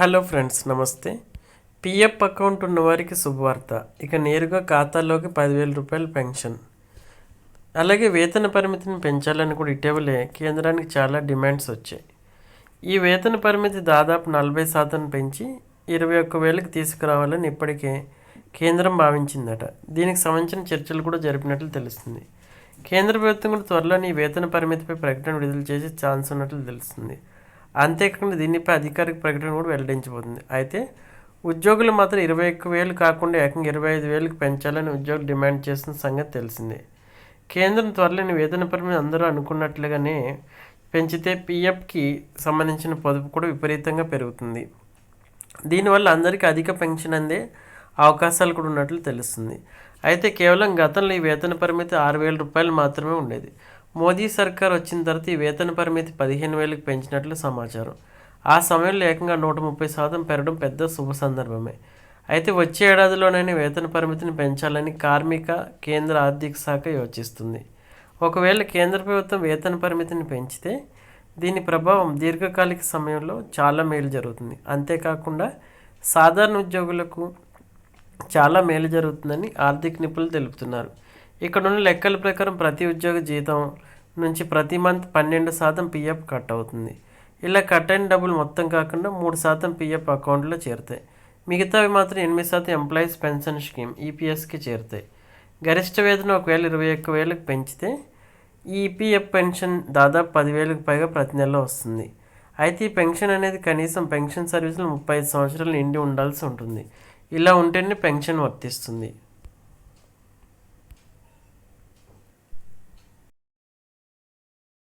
Hello friends నమస్తే. PF account ఉన్నవారికి శుభవార్త. ఇక నేరుగా ఖాతాలోకి పదివేల రూపాయల పెన్షన్. అలాగే వేతన పరిమితిని పెంచాలని కూడా ఇటీవలే కేంద్రానికి చాలా డిమాండ్స్ వచ్చాయి. ఈ వేతన పరిమితి దాదాపు నలభై శాతం పెంచి ఇరవై ఒక్క వేలకు తీసుకురావాలని ఇప్పటికే కేంద్రం భావించిందట. దీనికి సంబంధించిన చర్చలు కూడా జరిపినట్లు తెలుస్తుంది. కేంద్ర ప్రభుత్వం కూడా త్వరలోనే ఈ వేతన పరిమితిపై ప్రకటన విడుదల చేసే ఛాన్స్ ఉన్నట్లు తెలుస్తుంది. అంతేకాకుండా దీనిపై అధికారిక ప్రకటన కూడా వెల్లడించబోతుంది. అయితే ఉద్యోగులు మాత్రం ఇరవై ఒక్క వేలు కాకుండా ఏకంగా ఇరవై ఐదు వేలకు పెంచాలని ఉద్యోగులు డిమాండ్ చేస్తున్న సంగతి తెలిసిందే. కేంద్రం త్వరలోని వేతన పరిమితి అందరూ అనుకున్నట్లుగానే పెంచితే పీఎఫ్కి సంబంధించిన పొదుపు కూడా విపరీతంగా పెరుగుతుంది. దీనివల్ల అందరికీ అధిక పెన్షన్ అందే అవకాశాలు కూడా ఉన్నట్లు తెలుస్తుంది. అయితే కేవలం గతంలో ఈ వేతన పరిమితి ఆరు వేల రూపాయలు మాత్రమే ఉండేది. మోదీ సర్కార్ వచ్చిన తర్వాత ఈ వేతన పరిమితి పదిహేను వేలకు పెంచినట్లు సమాచారం. ఆ సమయంలో ఏకంగా నూట ముప్పై శాతం పెరగడం పెద్ద శుభ సందర్భమే. అయితే వచ్చే ఏడాదిలోనైనా వేతన పరిమితిని పెంచాలని కార్మిక కేంద్ర ఆర్థిక శాఖ యోచిస్తుంది. ఒకవేళ కేంద్ర ప్రభుత్వం వేతన పరిమితిని పెంచితే దీని ప్రభావం దీర్ఘకాలిక సమయంలో చాలా మేలు జరుగుతుంది. అంతేకాకుండా సాధారణ ఉద్యోగులకు చాలా మేలు జరుగుతుందని ఆర్థిక నిపుణులు తెలుపుతున్నారు. ఇక్కడ ఉన్న లెక్కల ప్రకారం ప్రతి ఉద్యోగ జీతం నుంచి ప్రతి మంత్ పన్నెండు శాతం పిఎఫ్ కట్ అవుతుంది. ఇలా కట్ అయిన డబ్బులు మొత్తం కాకుండా మూడు శాతం పిఎఫ్ అకౌంట్లో చేరుతాయి. మిగతావి మాత్రం ఎనిమిది శాతం ఎంప్లాయీస్ పెన్షన్ స్కీమ్ ఈపీఎస్కి చేరుతాయి. గరిష్ట వేతనం ఒకవేళ ఇరవై ఒక్క వేలకు పెంచితే ఈ ఈపీఎఫ్ పెన్షన్ దాదాపు పదివేలకు పైగా ప్రతి నెల వస్తుంది. అయితే ఈ పెన్షన్ అనేది కనీసం పెన్షన్ సర్వీసులు ముప్పై ఐదు సంవత్సరాలు నిండి ఉండాల్సి ఉంటుంది. ఇలా ఉంటేనే పెన్షన్ వర్తిస్తుంది.